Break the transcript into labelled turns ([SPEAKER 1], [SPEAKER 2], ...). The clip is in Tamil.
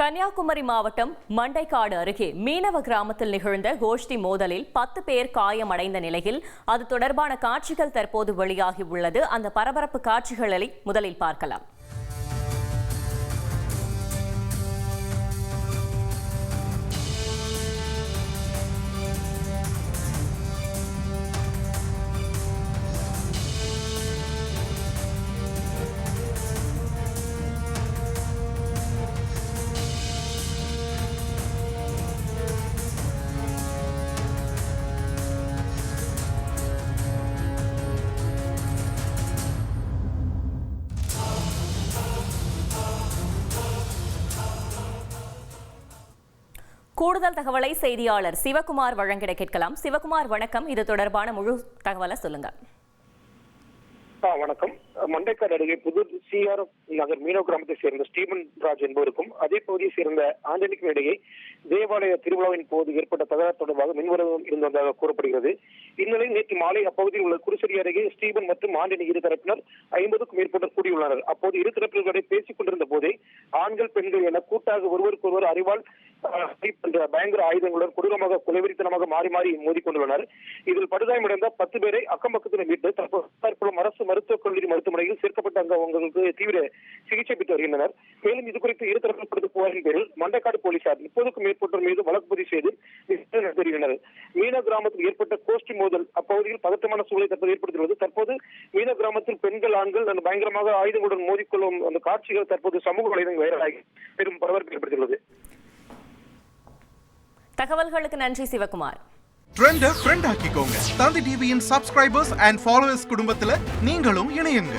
[SPEAKER 1] கன்னியாகுமரி மாவட்டம் மண்டைக்காடு அருகே மீனவ கிராமத்தில் நிகழ்ந்த கோஷ்டி மோதலில் பத்து பேர் காயமடைந்த நிலையில் அது தொடர்பான காட்சிகள் தற்போது வெளியாகி உள்ளது. அந்த பரபரப்பு காட்சிகளை முதலில் பார்க்கலாம். கூடுதல் தகவலை செய்தியாளர் சிவகுமார் வழங்கிட கேட்கலாம். சிவகுமார் வணக்கம். இது தொடர்பான முழு தகவலை சொல்லுங்க.
[SPEAKER 2] ஆ, வணக்கம். மண்டைக்காடு அருகே புது சிஆர்எஃப் நகர் மீனோ கிராமத்தை சேர்ந்த ஸ்டீபன் ராஜ் என்பவருக்கும் அதே பகுதியை சேர்ந்த ஆண்டனிக்கும் இடையே தேவாலய திருவிழாவின் போது ஏற்பட்ட தகராறு தொடர்பாக மின்வரவும் இருந்ததாக கூறப்படுகிறது. இந்நிலையில் நேற்று மாலை அப்பகுதியில் உள்ள குருசடி அருகே ஸ்டீபன் மற்றும் ஆண்டனி இரு தரப்பினர் ஐம்பதுக்கும் மேற்பட்டோர் கூடியுள்ளனர். அப்போது இரு தரப்பினர்களை பேசிக் கொண்டிருந்த போதே ஆண்கள் பெண்கள் என கூட்டாக ஒருவருக்கொருவர் அறிவால் என்ற பயங்கர ஆயுதங்களுடன் கொடூரமாக கொலைவெறித்தனமாக மாறி மாறி மோதிக்கொண்டுள்ளனர். இதில் படுகாயமடைந்த பத்து பேரை அக்கம் பக்கத்தில் மீட்டு தற்போது அரசு மருத்துவக் கல்லூரி மருத்துவமனையில் சேர்க்கப்பட்ட அங்க அவங்களுக்கு தீவிர சிகிச்சை பெற்று வருகின்றனர். மேலும் இது குறித்து இரு தரப்பில் கொடுத்த புகாரின் பேரில் மண்டக்காடு போலீசார் முப்பதுக்கும் மேற்பட்டோர் மீது வழக்கு பதிவு செய்து நடத்தி வருகின்றனர். மீன கிராமத்தில் ஏற்பட்ட கோஷ்டி மோதல் அப்பகுதியில் பதட்டமான சூழலை தற்போது ஏற்படுத்தியுள்ளது. தற்போது மீன கிராமத்தில் பெண்கள் ஆண்கள் அந்த பயங்கரமாக ஆயுதங்களுடன் மோதிக்கொள்ளும் அந்த காட்சிகள் தற்போது சமூக வலைதளங்கள் வைரலாகி பெரும் பரபரப்பு ஏற்படுத்தியுள்ளது.
[SPEAKER 1] தகவல்களுக்கு நன்றி சிவகுமார்.
[SPEAKER 3] ட்ரெண்ட ஃப்ரெண்ட் ஆக்கிக்கோங்க. தந்தி டிவியின் சப்ஸ்கிரைபர்ஸ் அண்ட் ஃபாலோவர்ஸ் குடும்பத்துல நீங்களும் இணையுங்க.